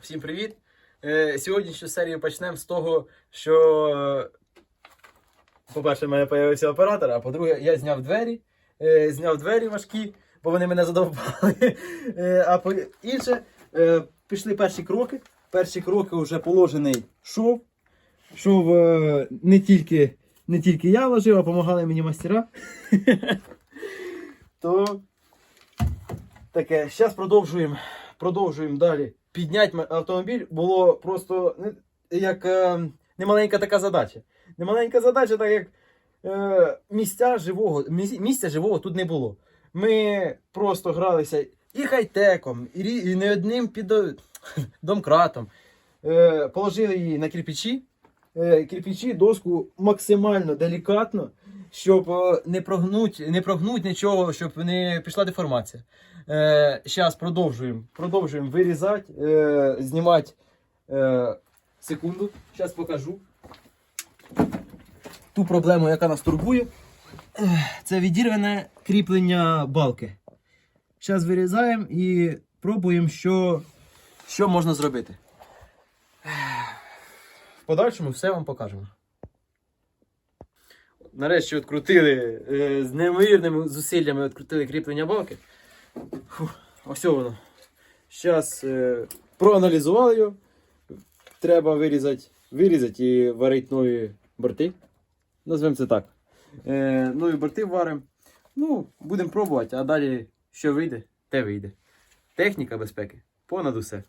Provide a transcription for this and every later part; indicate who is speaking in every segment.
Speaker 1: Всім привіт! Е, Сьогоднішню серію почнемо з того, що, е, по-перше, в мене з'явився оператор, а по-друге, я зняв двері, е, зняв двері важкі, бо вони мене задовбали. А по інше, пішли перші кроки. Перші кроки вже положений шов. Шов не тільки, не тільки я ложив, а допомагали мені мастера. То таке, зараз продовжуємо, продовжуємо далі. Підняти автомобіль було просто як е, немаленька така задача. Немаленька задача, так як е, місця живого, місця, живого тут не було. Ми просто гралися і хай-теком, і, не одним підо... домкратом. Е, положили її на кирпичі. Кирпичі, доску максимально делікатно, щоб е, не прогнуть, не прогнуть нічого, щоб не пішла деформація. Е, Зараз продовжуємо. Продовжуємо вирізати, е, знімати. Е, секунду, зараз покажу. Ту проблему, яка нас турбує, це відірване кріплення балки. Зараз вирізаємо і пробуємо, що, що можна зробити. В подальшому все вам покажемо. Нарешті відкрутили е, з неймовірними зусиллями відкрутили кріплення балки. Ось воно. Зараз е, проаналізували його. Треба вирізати, вирізати і варити нові борти. Назвемо це так. Е, нові борти варимо. Ну, будемо пробувати, а далі що вийде, те вийде. Техніка безпеки понад усе.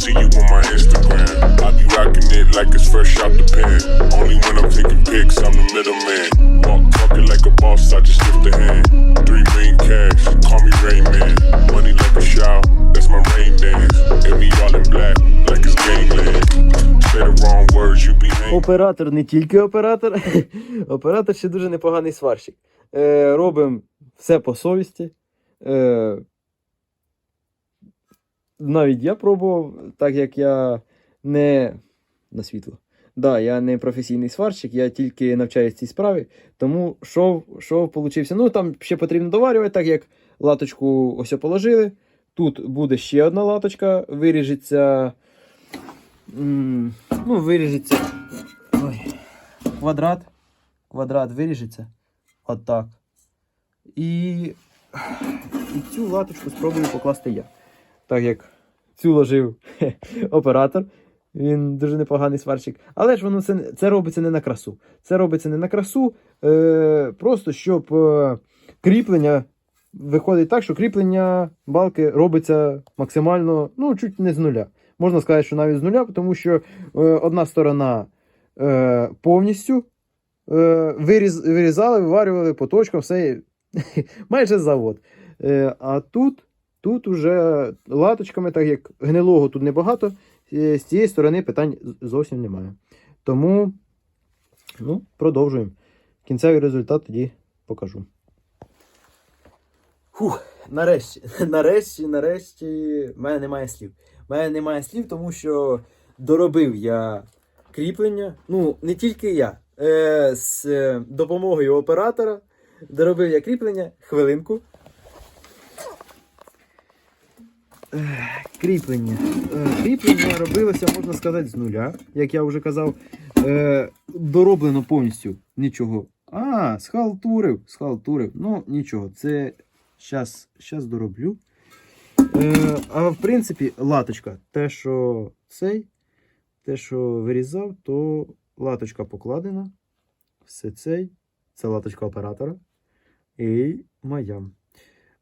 Speaker 2: See you on my Instagram. I be rocking it like it's fresh out the pen. Only when I'm taking pics, I'm the middleman. Walk talking like a boss, I just lift a hand. Three million cash, call me Rain Man. Money like a shower, that's my rain dance. And me all in black, like it's gangland. Say the wrong words, you be.
Speaker 1: Оператор не тільки оператор, оператор ще дуже непоганий сварщик. Е, робимо все по совісті. Е, навіть я пробував, так як я не на світло. Да, я не професійний сварщик, я тільки навчаюсь цій справі, тому шов, шов получився. Ну, там ще потрібно доварювати, так як латочку ось положили. Тут буде ще одна латочка, виріжеться. Ну, виріжеться Ой. Квадрат. Квадрат виріжеться. Отак. І... І цю латочку спробую покласти я. Так як цю ложив оператор. Він дуже непоганий сварщик. Але ж воно це, це робиться не на красу. Це робиться не на красу. Е, просто щоб е, кріплення виходить так, що кріплення балки робиться максимально, ну, чуть не з нуля. Можна сказати, що навіть з нуля, тому що е, одна сторона е, повністю е, виріз, вирізали, виварювали по все майже завод. Е, а тут, тут уже латочками, так як гнилого тут небагато, е, з цієї сторони питань зовсім немає. Тому ну, продовжуємо. Кінцевий результат тоді покажу. Фух, нарешті, нарешті, нарешті, в мене немає слів. В мене немає слів, тому що доробив я кріплення. Ну, не тільки я. Е, з е, допомогою оператора доробив я кріплення. Хвилинку. Кріплення. Е, Кріплення робилося, можна сказати, з нуля, як я вже казав. Е, Дороблено повністю нічого. А, схалтурив, схалтурив. Ну, нічого, це щас, щас дороблю. Е, а в принципі, латочка. Те, що цей, те, що вирізав, то латочка покладена. Все цей. Це латочка оператора. І моя.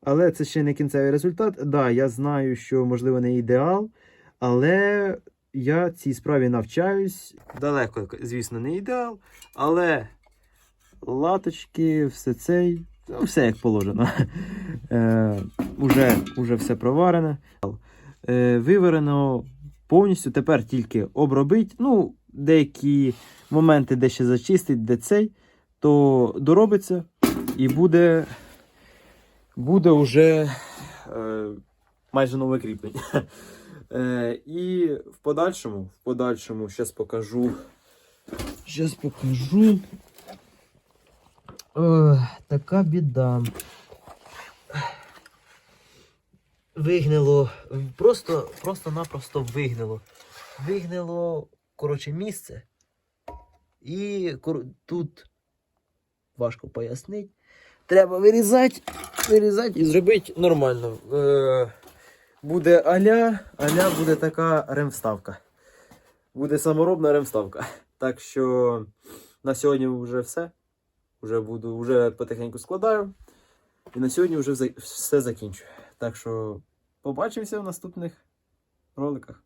Speaker 1: Але це ще не кінцевий результат. Да, я знаю, що можливо не ідеал, але я цій справі навчаюсь. Далеко, звісно, не ідеал, але латочки, все цей, ну, все як положено. Е, уже, уже все проварене. Е, виварено повністю тепер тільки обробить. Ну, деякі моменти, де ще зачистить, де цей, то доробиться і буде, буде вже е, майже нове кріплення. Е, і в подальшому, в подальшому, зараз покажу. Зараз покажу. О, така біда. Вигнило, просто, просто-напросто вигнило. Вигнило, коротше, місце. І кор- тут важко пояснити. Треба вирізати, вирізати і зробити нормально. Е, буде аля, аля буде така ремставка. Буде саморобна ремставка. Так що на сьогодні вже все. Вже буду, вже потихеньку складаю. І на сьогодні вже все закінчую. Так що побачимося в наступних роликах.